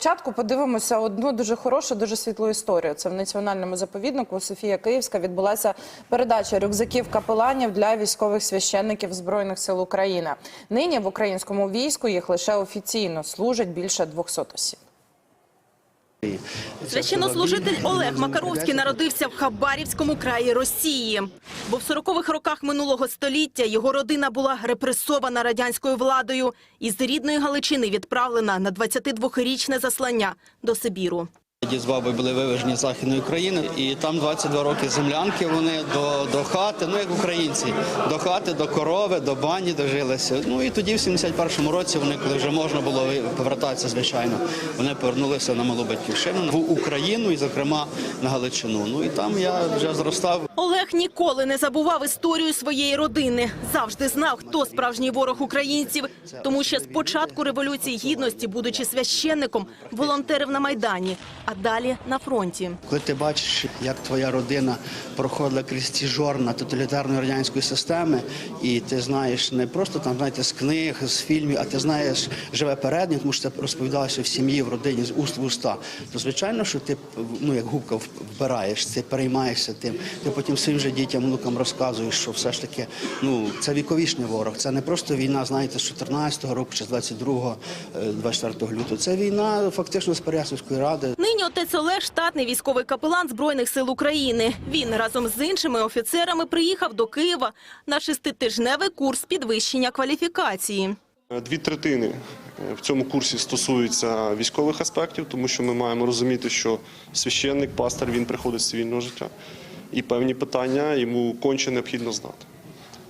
Спочатку подивимося одну дуже хорошу, дуже світлу історію. Це в національному заповіднику Софія Київська відбулася передача рюкзаків капеланів для військових священників збройних сил України. Нині в українському війську їх лише офіційно служить більше 200 осіб. Священнослужитель Олег Макаровський народився в Хабарівському краї Росії. Бо в 40-х роках минулого століття його родина була репресована радянською владою і з рідної Галичини відправлена на 22-річне заслання до Сибіру. Дід з бабою були вивезені з Західної України, і там 22 роки землянки вони до, до хати, ну як українці, до хати, до корови, до бані дожилися. Ну і тоді, в 71-му році, вони, коли вже можна було повертатися, звичайно, вони повернулися на малу батьківщину в Україну і, зокрема, на Галичину. Ну і там я вже зростав. Олег ніколи не забував історію своєї родини. Завжди знав, хто справжній ворог українців. Тому ще з початку Революції Гідності, будучи священником, волонтерив на Майдані, а далі на фронті. Коли ти бачиш, як твоя родина проходила крізь ці жорна тоталітарної радянської системи, і ти знаєш не просто там знаєте з книг, з фільмів, а ти знаєш живе переднє, тому що це розповідалося в сім'ї, в родині з уст в уста. То звичайно, що ти ну як губка вбираєш, ти переймаєшся тим. Ти потім своїм же дітям, внукам розказуєш, що все ж таки ну це віковічний ворог. Це не просто війна, знаєте, з 14-го року чи з 22-го, е, 24 лютого. Це війна фактично з Переяславської ради. Нині отець Олег – штатний військовий капелан Збройних сил України. Він разом з іншими офіцерами приїхав до Києва на шеститижневий курс підвищення кваліфікації. Дві третини е, в цьому курсі стосуються військових аспектів, тому що ми маємо розуміти, що священник, пастор, він приходить з цивільного життя, і певні питання йому конче необхідно знати.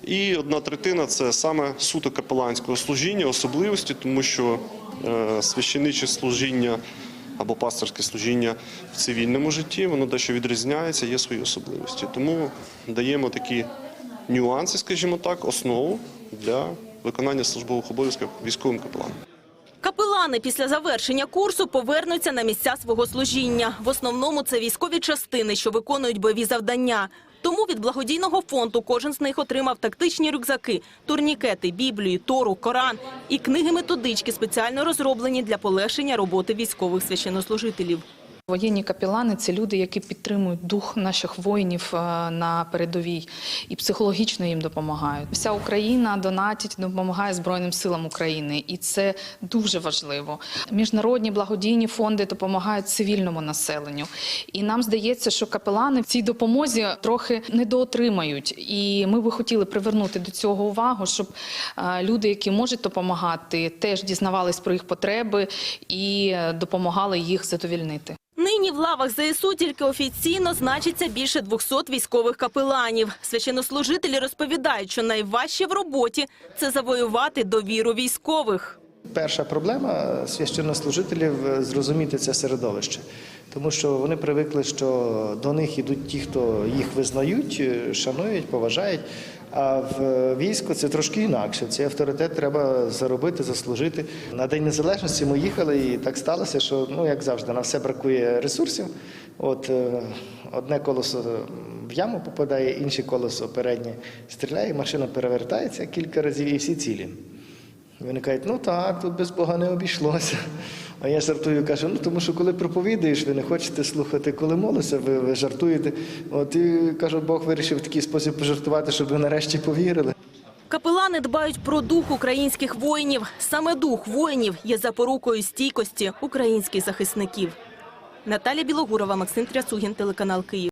І одна третина це саме суто капеланського служіння, особливості, тому що е, священиче служіння або пасторське служіння в цивільному житті, воно дещо відрізняється, є свої особливості. Тому даємо такі нюанси, скажімо так, основу для виконання службових обов'язків військовим капеланом. Капелани після завершення курсу повернуться на місця свого служіння. В основному це військові частини, що виконують бойові завдання. Тому від благодійного фонду кожен з них отримав тактичні рюкзаки, турнікети, біблію, тору, коран і книги-методички, спеціально розроблені для полегшення роботи військових священнослужителів. Воєнні капелани це люди, які підтримують дух наших воїнів е, на передовій і психологічно їм допомагають. Вся Україна донатить, допомагає Збройним силам України, і це дуже важливо. Міжнародні благодійні фонди допомагають цивільному населенню. І нам здається, що капелани в цій допомозі трохи недоотримають. І ми би хотіли привернути до цього увагу, щоб е, люди, які можуть допомагати, теж дізнавались про їх потреби і е, допомагали їх задовільнити. В лавах ЗСУ тільки офіційно значиться більше 200 військових капеланів. Священнослужителі розповідають, що найважче в роботі – це завоювати довіру військових. Перша проблема священнослужителів е, зрозуміти це середовище, тому що вони привикли, що до них йдуть ті, хто їх визнають, е, шанують, поважають. А в е, війську це трошки інакше. Цей авторитет треба заробити, заслужити. На День Незалежності ми їхали, і так сталося, що ну як завжди, на все бракує ресурсів. От е, одне колесо в яму попадає, інше колесо переднє стріляє, машина перевертається кілька разів і всі цілі. Вони кажуть, ну так, тут без Бога не обійшлося. А я жартую, кажу, ну тому що коли проповідуєш, ви не хочете слухати, коли молишся, ви, ви жартуєте. От і кажу, Бог вирішив в такий спосіб пожартувати, щоб ви нарешті повірили. Капелани дбають про дух українських воїнів. Саме дух воїнів є запорукою стійкості українських захисників. Наталя Білогурова, Максим Трясугін, телеканал Київ.